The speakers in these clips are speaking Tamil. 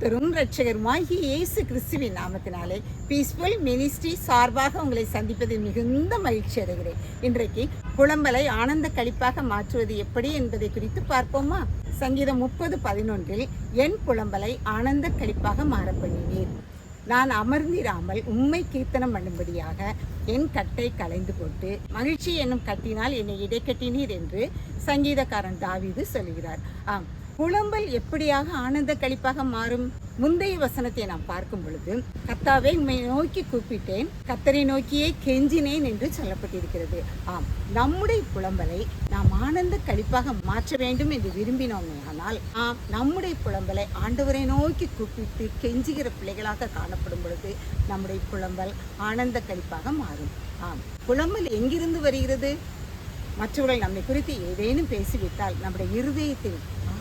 கர்த்தரும் ரட்சகருமாகி இயேசு கிறிஸ்துவின் நாமத்தினாலே பீஸ்ஃபுல் மினிஸ்ட்ரி சார்பாக உங்களை சந்திப்பதில் மிகுந்த மகிழ்ச்சி அடைகிறேன். இன்றைக்கு புலம்பலை ஆனந்த கழிப்பாக மாற்றுவது எப்படி என்பதை குறித்து பார்ப்போமா? சங்கீதம் முப்பது பதினொன்றில் என் புலம்பலை ஆனந்த கழிப்பாக மாறப்பண்ணினீர் நான் அமர்ந்திராமல் உம்மை கீர்த்தனம் பண்ணும்படியாக என் கட்டை கலைந்து போட்டு மகிழ்ச்சி என்னும் கட்டினால் என்னை இடைக்கட்டினீர் என்று சங்கீதக்காரன் தாவிது சொல்கிறார் ஆம் புலம்பல் எப்படியாக ஆனந்த கழிப்பாக மாறும்? முந்தைய வசனத்தை நாம் பார்க்கும் பொழுது கத்தாவை உண்மை நோக்கி கூப்பிட்டேன் கத்தரை நோக்கியே கெஞ்சினேன் என்று சொல்லப்பட்டிருக்கிறது. ஆம் நம்முடைய புலம்பலை நாம் ஆனந்த கழிப்பாக மாற்ற வேண்டும் என்று விரும்பினோமே ஆனால் ஆம் நம்முடைய புலம்பலை ஆண்டவரை நோக்கி கூப்பிட்டு கெஞ்சுகிற பிள்ளைகளாக காணப்படும் பொழுது நம்முடைய புலம்பல் ஆனந்த கழிப்பாக மாறும். ஆம் புலம்பல் எங்கிருந்து வருகிறது? மற்றவர்கள் நம்மை குறித்து ஏதேனும் பேசிவிட்டால் நம்முடைய இருதயத்தில்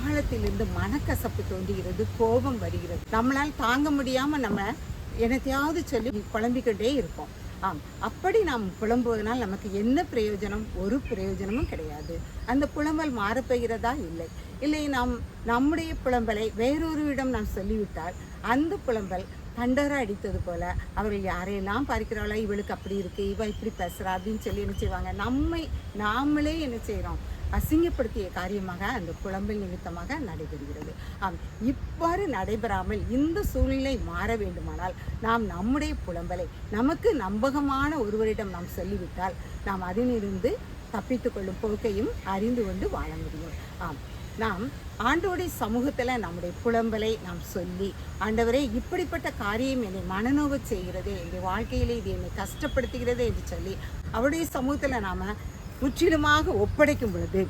ஆழத்திலிருந்து மனக்கசப்பு தோன்றுகிறது கோபம் வருகிறது. நம்மளால் தாங்க முடியாம நம்ம என்னத்தையாவது சொல்லி குழம்பிக்கிட்டே இருப்போம். ஆம் அப்படி நாம் புலம்புவதனால் நமக்கு என்ன பிரயோஜனம்? ஒரு பிரயோஜனமும் கிடையாது. அந்த புலம்பல் மாறப்போகிறதா? இல்லை. இல்லை நாம் நம்முடைய புலம்பலை வேறொருவிடம் நாம் சொல்லிவிட்டால் அந்த புலம்பல் தண்டரா அடித்தது போல அவர்கள் யாரையெல்லாம் பார்க்கிறாளோ இவளுக்கு அப்படி இருக்கு இவ இப்படி பேசுறா அப்படின்னு சொல்லி என்ன செய்வாங்க? நம்மை நாமளே என்ன செய்கிறோம் அசிங்கப்படுத்திய காரியமாக அந்த புலம்பல் நிமித்தமாக நடைபெறுகிறது. ஆம் இவ்வாறு நடைபெறாமல் இந்த சூழ்நிலை மாற வேண்டுமானால் நாம் நம்முடைய புலம்பலை நமக்கு நம்பகமான ஒருவரிடம் நாம் சொல்லிவிட்டால் நாம் அதிலிருந்து தப்பித்து கொள்ளும் போக்கையும் அறிந்து கொண்டு வாழ முடியும். ஆம். நாம் ஆண்டோடைய சமூகத்தில் நம்முடைய புலம்பலை நாம் சொல்லி ஆண்டவரே இப்படிப்பட்ட காரியம் என்னை மனநோவு செய்கிறது என்னுடைய வாழ்க்கையிலே இது என்னை கஷ்டப்படுத்துகிறது என்று சொல்லி அவருடைய சமூகத்தில் நாம் முற்றிலுமாக ஒப்படைக்கும் பொழுது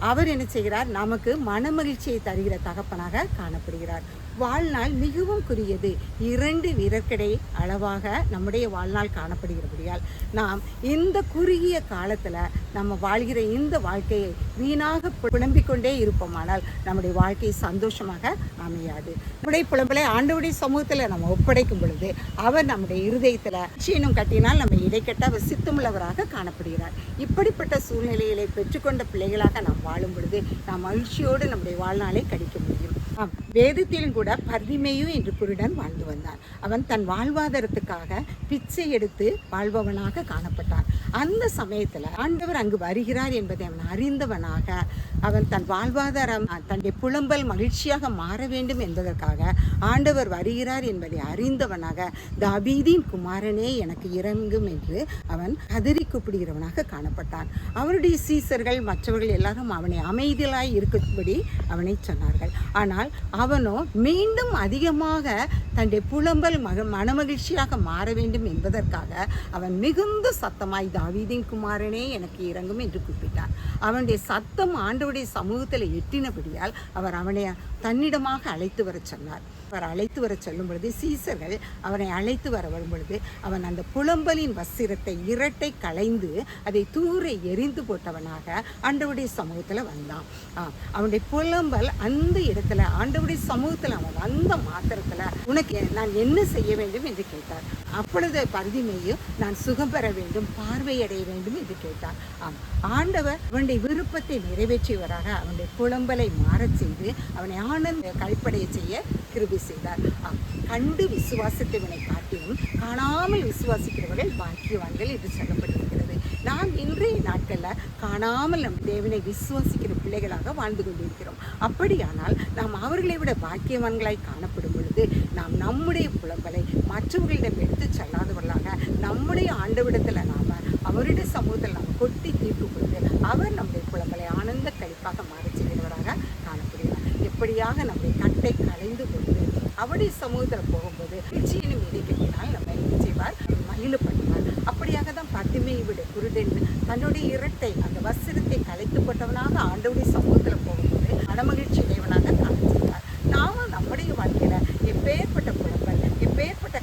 அவர் என்ன செய்கிறார்? நமக்கு மனமகிழ்ச்சியை தருகிற தகப்பனாக காணப்படுகிறார். வாழ்நாள் மிகவும் குறுகியது. இரண்டு விரற்கடை அளவாக நம்முடைய வாழ்நாள் காணப்படுகிறபடியால் நாம் இந்த குறுகிய காலத்தில் நம்ம வாழ்கிற இந்த வாழ்க்கையை வீணாக புலம்பிக் கொண்டே இருப்போமானால் நம்முடைய வாழ்க்கை சந்தோஷமாக அமையாது. நம்முடைய புலம்பலை ஆண்டவுடைய சமூகத்தில் நம்ம ஒப்படைக்கும் பொழுது அவர் நம்முடைய இருதயத்தில் சீனம் கட்டினால் நம்ம இடைக்கட்ட அவர் சித்தமுள்ளவராக காணப்படுகிறார். இப்படிப்பட்ட சூழ்நிலைகளை பெற்றுக்கொண்ட பிள்ளைகளாக நாம் வாழும் பொழுது நாம் மகிழ்ச்சியோடு நம்முடைய வாழ்நாளை கழிக்க முடியும். ஆம், வேதத்திலும் கூட பர்திமேயு என்று குருடன் வாழ்ந்து வந்தான். அவன் தன் வாழ்வாதாரத்துக்காக பிச்சை எடுத்து வாழ்பவனாக காணப்பட்டான். அந்த சமயத்தில் ஆண்டவர் அங்கு வருகிறார் என்பதை அவன் அறிந்தவனாக அவன் தன் வாழ்வாதாரம் தன்னுடைய புலம்பல் மகிழ்ச்சியாக மாற வேண்டும் என்பதற்காக ஆண்டவர் வருகிறார் என்பதை அறிந்தவனாக தாபீதின் குமாரனே எனக்கு இறங்கும் என்று அவன் கதறி கூப்பிடுகிறவனாக காணப்பட்டான். அவருடைய சீசர்கள் மற்றவர்கள் எல்லாரும் அவனை அமைதியாய் இருக்கும்படி அவனை சொன்னார்கள். ஆனால் அவனோ மீண்டும் அதிகமாக தன்னுடைய புலம்பல் மக மனமகிழ்ச்சியாக மாற வேண்டும் என்பதற்காக அவன் மிகுந்த சத்தமாய் தாவீதின் குமாரனே எனக்கு இறங்கும் என்று கூப்பிட்டான். அவனுடைய சத்தம் ஆண்டு ஆண்டவருடைய சமூகத்தில் எட்டினபடியால் அவர் அவனை தன்னிடமாக அழைத்து வரச் சொன்னார். அவர் அழைத்து வர சொல்லும் பொழுது சீசர்கள் அவனை அழைத்து வர வரும் பொழுது அவன் அந்த புலம்பலின் வஸ்திரத்தை இரட்டை களைந்து அதை தூர எரிந்து போட்டவனாக ஆண்டவுடைய சமூகத்தில் வந்தான். ஆ, அவனுடைய புலம்பல் அந்த இடத்துல ஆண்டவுடைய சமூகத்தில் அவன் வந்த மாத்திரத்தில் உனக்கு நான் என்ன செய்ய வேண்டும் என்று கேட்டார். அப்பொழுது பந்திமையும் நான் சுகம் பெற வேண்டும் பார்வையடைய வேண்டும் என்று கேட்டார். ஆம் ஆண்டவர் அவனுடைய விருப்பத்தை நிறைவேற்றியவராக அவனுடைய புலம்பலை மாறச் செய்து அவனை ஆனந்த கழிப்படைய செய்ய கிருபி செய்தார். ஆம், கண்டு விசுவாசித்தவனை காட்டியும் காணாமல் விசுவாசிக்கிறவர்கள் பாக்கியவான்கள் என்று சொல்லப்படுகிறது. இன்றைய நாட்களில் காணாமல் நம் தேவனை விசுவாசிக்கிற பிள்ளைகளாக வாழ்ந்து கொண்டிருக்கிறோம். அப்படியானால் நாம் அவர்களை விட பாக்கியவான்களாய் காணப்படும் பொழுது நாம் நம்முடைய புலம்பலை மற்றவர்களிடம் எடுத்து செல்லாதவர்களாக நம்முடைய ஆண்டவிடத்தில் நாம் அவருடைய சமூகத்தில் நாம் கொட்டி தீர்ப்பு கொண்டு அவர் நம்முடைய புலம்பலை ஆனந்த கழிப்பாக மாறச் செய்கிறவராக காணப்படுகிறார். எப்படியாக நம்முடைய கட்டை கலைந்து கொண்டு அவருடைய சமூகத்தில் போகும்போது நிச்சயம் இதை நம்ம என்ன செய்வார்? மகிழ பண்ணுவார். அப்படியாக தான் பத்துமையை விட குருடன் தன்னுடைய இரட்டை அந்த வஸ்திரத்தை கலைத்து போட்டவனாக ஆண்டவருடைய சமூகத்தில் போகும்போது மனமகிழ்ச்சி உடையவனாக காண செய்வார் நாமும் நம்முடைய வாழ்க்கையில் எப்பேற்பட்ட குழப்பங்கள் எப்பேற்பட்ட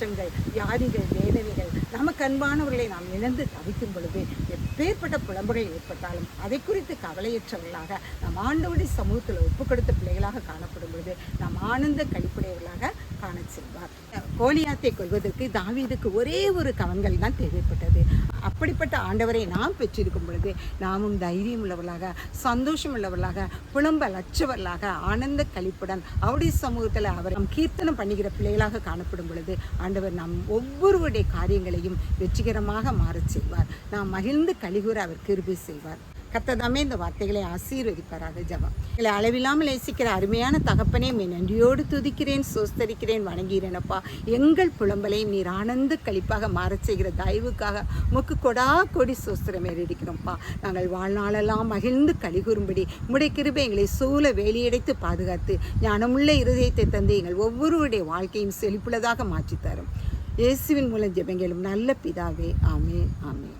கஷ்டங்கள் வியாதிகள் வேதனைகள் நமக்கு அன்பானவர்களை நாம் இழந்து தவிக்கும் பொழுது எப்பேற்பட்ட புலம்புகள் ஏற்பட்டாலும் அதை குறித்து கவலையற்றவர்களாக நாம் ஆண்டவருடைய சமூகத்தில் ஒப்பு கொடுத்த பிள்ளைகளாக காணப்படும் பொழுது நாம் ஆனந்த கழிப்புடையவர்களாக காண செல்வார். கோலியாத்தை கொள்வதற்கு தாவீதுக்கு ஒரே ஒரு கவன்கள் தான் தேவைப்பட்டது. அப்படிப்பட்ட ஆண்டவரை நாம் பெற்றிருக்கும் பொழுது நாமும் தைரியம் உள்ளவர்களாக சந்தோஷம் உள்ளவர்களாக புலம்ப லட்சவர்களாக ஆனந்த கழிப்புடன் அவருடைய சமூகத்தில் அவர் நம் கீர்த்தனம் பண்ணுகிற பிள்ளைகளாக காணப்படும் பொழுது ஆண்டவர் நம் ஒவ்வொருவருடைய காரியங்களையும் வெற்றிகரமாக மாறச் செய்வார். நாம் மகிழ்ந்து கழிகூற அவர் கிருபை செய்வார். கத்ததாமே இந்த வார்த்தைகளை ஆசீர்வதிப்பாராக ஜபம். இல்லை அளவில்லாமல் நேசிக்கிற அருமையான தகப்பனே மே நன்றியோடு துதிக்கிறேன் சோஸ்தரிக்கிறேன் வணங்குகிறேனப்பா எங்கள் புலம்பலை நீர் ஆனந்த கழிப்பாக மாறச் செய்கிற தயவுக்காக முக்கு கொடா கொடி சோஸ்திரம் ஏறிடுக்கிறோம்ப்பா நாங்கள் வாழ்நாளெல்லாம் மகிழ்ந்து கலிகூறும்படி உடைய கிருபை எங்களை சூழ வேலியடைத்து பாதுகாத்து ஞானமுள்ள இருதயத்தை தந்து எங்கள் ஒவ்வொருவருடைய வாழ்க்கையும் செழிப்புள்ளதாக மாற்றித்தரும் இயேசுவின் மூலம் ஜெபங்களும் நல்ல பிதாவே ஆமே ஆமே